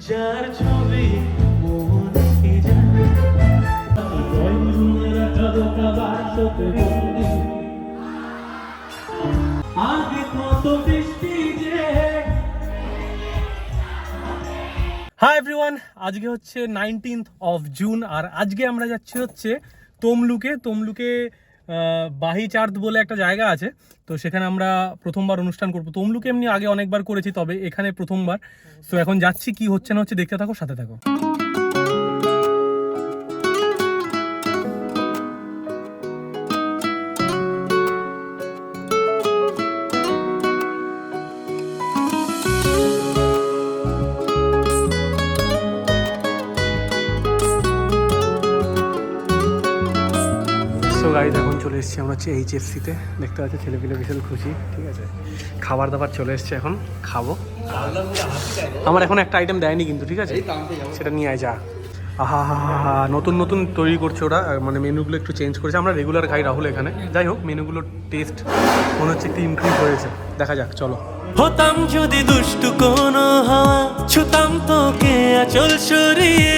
যার ছবি hi everyone আজকে হচ্ছে নাইনটিন্থ অফ জুন আর আজকে আমরা যাচ্ছি হচ্ছে তমলুকে। তমলুকে আহ, বাহি চার্দ বলে একটা জায়গা আছে। তো সেখানে আমরা প্রথমবার অনুষ্ঠান করব। তমলুকে এমনি আগে অনেকবার করেছি তবে এখানে প্রথমবার। তো এখন যাচ্ছি কি হচ্ছে না হচ্ছে দেখতে থাকো সাথে থাকো। চলে এসেছি আমরা হচ্ছে এইচএফসিতে দেখতে পাচ্ছি ছেলেপিলে বিশাল খুশি, ঠিক আছে? খাবার দাবার চলে এসছে এখন, খাব। আমার এখন একটা আইটেম দেয়নি কিন্তু, ঠিক আছে? সেটা নিয়ে আয়, যা। আহা, হা নতুন নতুন তৈরি করছে ওরা। মানে মেনুগুলো একটু চেঞ্জ করেছে। আমরা রেগুলার খাই রাহুল এখানে। যাই হোক মেনুগুলোর টেস্ট মনে হচ্ছে একটু ইনক্রিজ হয়েছে। দেখা যাক, চলো। হতাম যদি দুষ্টু কোনো হাওয়া, ছুতাম তোকে আচল সরিয়ে।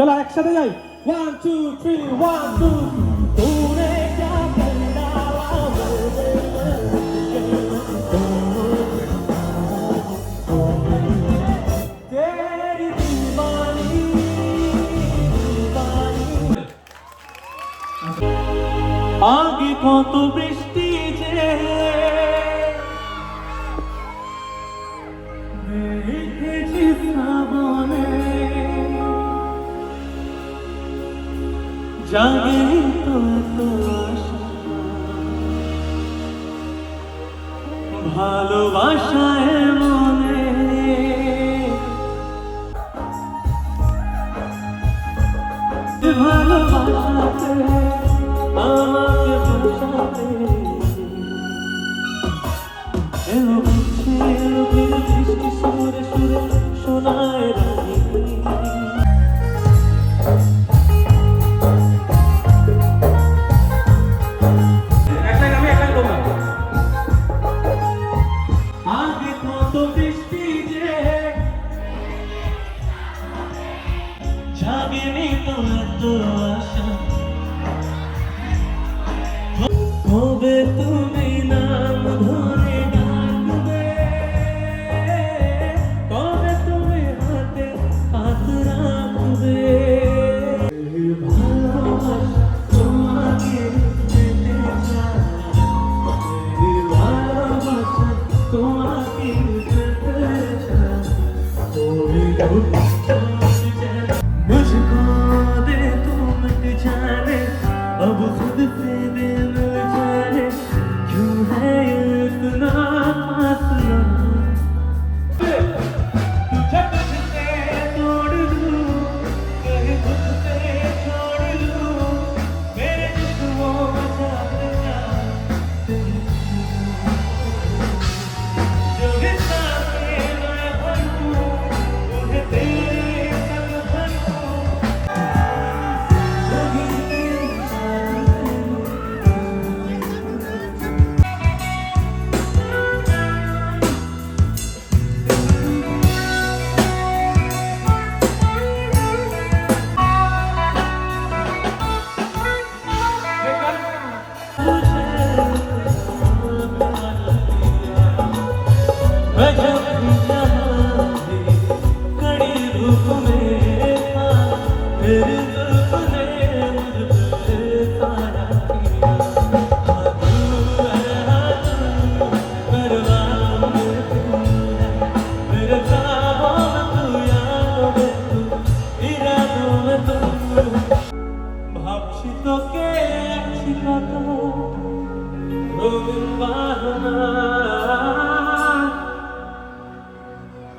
চলো একসাথে যাই one two three one two ভালোবাসায় মনে। ভালোবাসাতে আমাকে ভাষাতে এলো বুঝি এলো সুরে সুরে শোনায়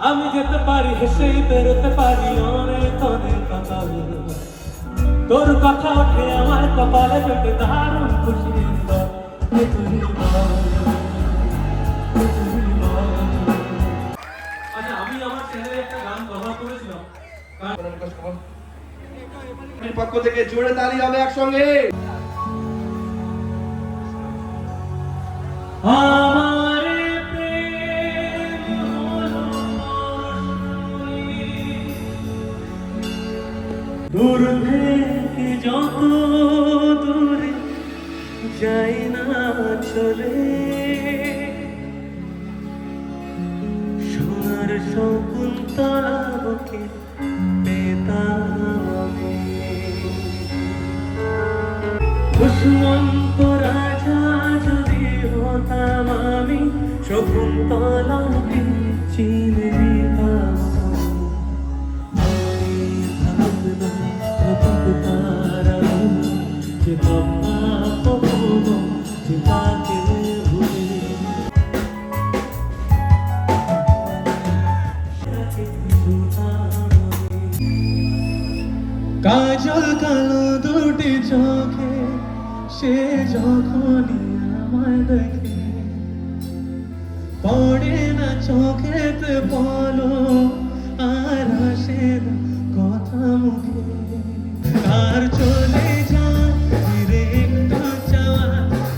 আমি যেতে পারি হেসেই বেরোতে পারি অনেক অনেক কথা তোর কথা ওঠে আমার কপালে পেটে দারুণ খুশি আচ্ছা আমি আমার চ্যানেলে একটা গান কভার করেছিলাম। পক্ষ থেকে জোরে তালি হবে একসঙ্গে। আমার প্রেম হলো। দূর থেকে যত দূরে যাই না চলে সোনার শকুন্তলা বুকে পেতাম তাকে ভুলে কাজল কালো দুটি চোখে সে যখনই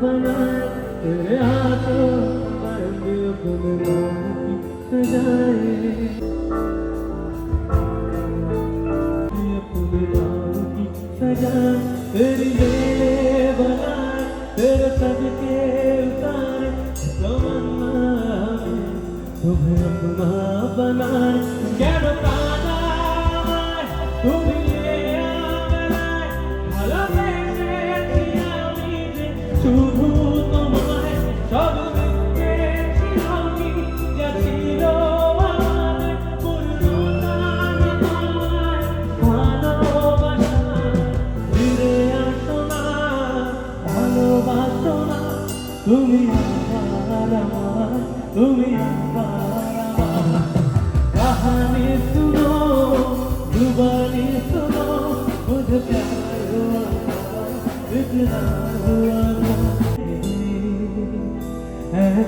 बनाए तेरे हाथों पर भी अपने मोती सजाए अपने मोती सजाए तेरी ये बनाए तेरे सदके उतारे तमन्ना तुम्हें अपना बनाए क्या बताना तुम्हें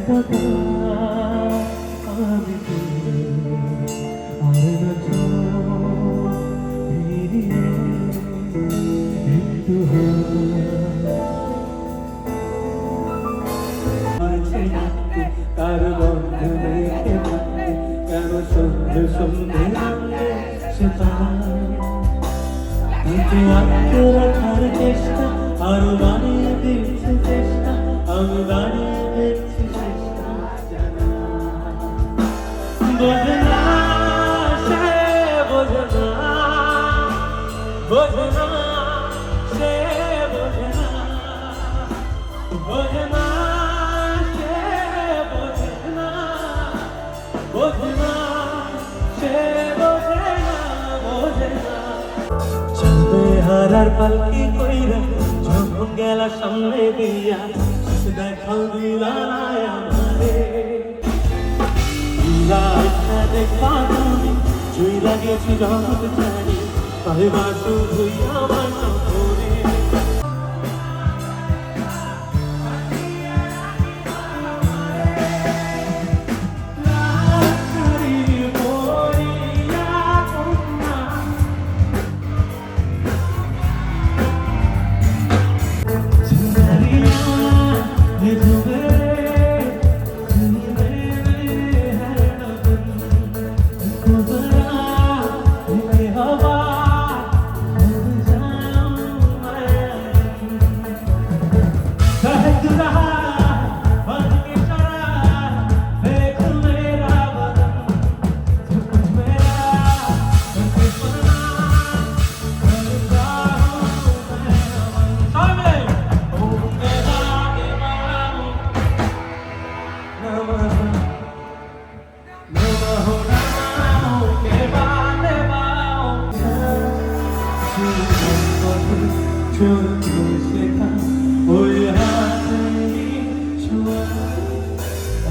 একদা আমি আর ফিরিয়ে একটু তার বন্ধনে দিচ্ছে চেষ্টা আমি বানিয়ে দিচ্ছি বোঝে না সে বোঝে না বোঝে না সে বোঝে না বোঝে না সে বোঝে না বোঝে না সে বোঝে না বোঝে চলবে হারার পালকি কইরা, যখন গেলা সামনে দিয়া, দেখাও দিলা আমারে। দেখবা তুমি জুই লাগিয়েছি জগৎ জানি পাইবা শুধুই আমার নগরে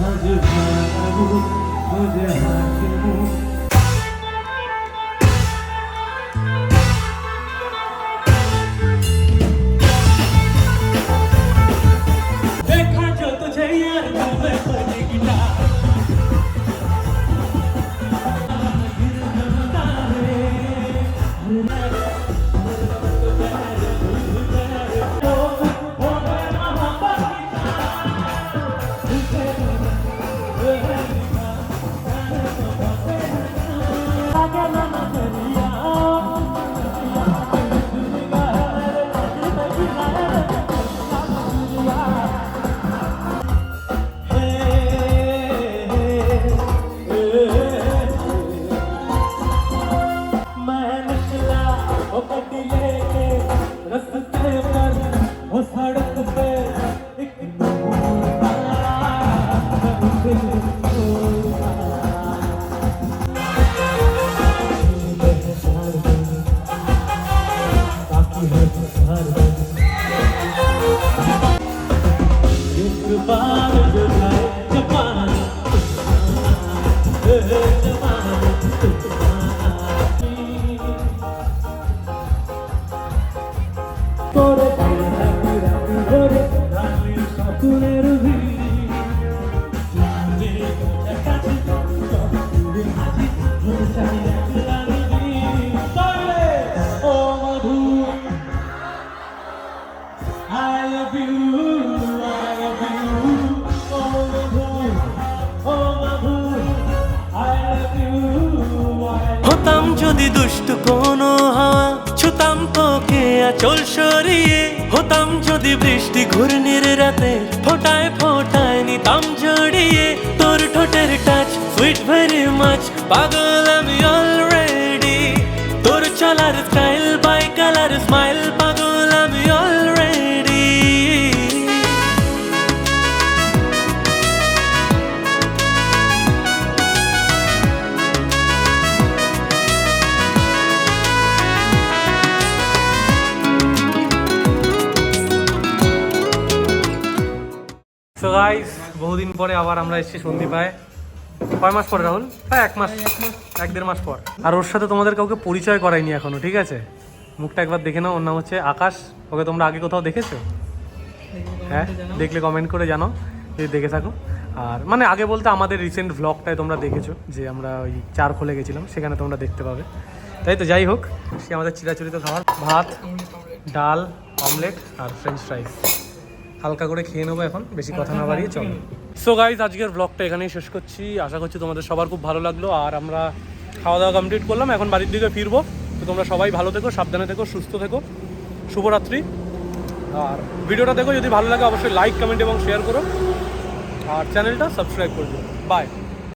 আজ देखा वो सड़क पे एक दिल एक बार जो है जपान जपान तोड़ता I love you, হতাম যদি দুষ্ট কোনো হাওয়া ছুতাম তোকে আচল সরিয়ে। হতাম যদি বৃষ্টি ঘূর্ণির রাতে, ফোটায় ফোটায় নিতাম জড়িয়ে। তোর ঠোঁটের টাচ সুইট ভেরি মাছ পাগল আমি অলরেডি তোর চলার style by colour smile so guys বহুদিন পরে আবার আমরা এসেছি সন্দীপায় কয় মাস পরে, রাহুল? প্রায় এক মাস। এক দেড় মাস পর। আর ওর সাথে তোমাদের কাউকে পরিচয় করাইনি এখনও, ঠিক আছে? মুখটা একবার দেখে নাও, ওর নাম হচ্ছে আকাশ। ওকে তোমরা আগে কোথাও দেখেছ? হ্যাঁ দেখলে কমেন্ট করে জানো যদি দেখে থাকো। আর মানে আগে বলতে আমাদের রিসেন্ট ভ্লগটায় তোমরা দেখেছ, যে আমরা ওই চার খোলে গেছিলাম, সেখানে তোমরা দেখতে পাবে। তাই তো, যাই হোক, সে আমাদের চিরাচরিত খাবার, ভাত, ডাল অমলেট আর ফ্রেঞ্চ ফ্রাইস হালকা করে খেয়ে নেব এখন, বেশি কথা না বাড়িয়ে চলো। সো গাইজ আজকের ব্লগটা এখানেই শেষ করছি। আশা করছি তোমাদের সবার খুব ভালো লাগল। আর আমরা খাওয়া দাওয়া কমপ্লিট করলাম, এখন বাড়ির দিকে ফিরবো। তো তোমরা সবাই ভালো থেকো, সাবধানে থেকো, সুস্থ থেকো। শুভরাত্রি। আর ভিডিওটা দেখো, যদি ভালো লাগে অবশ্যই লাইক কমেন্ট এবং শেয়ার করো। আর চ্যানেলটা সাবস্ক্রাইব করে দিও। বাই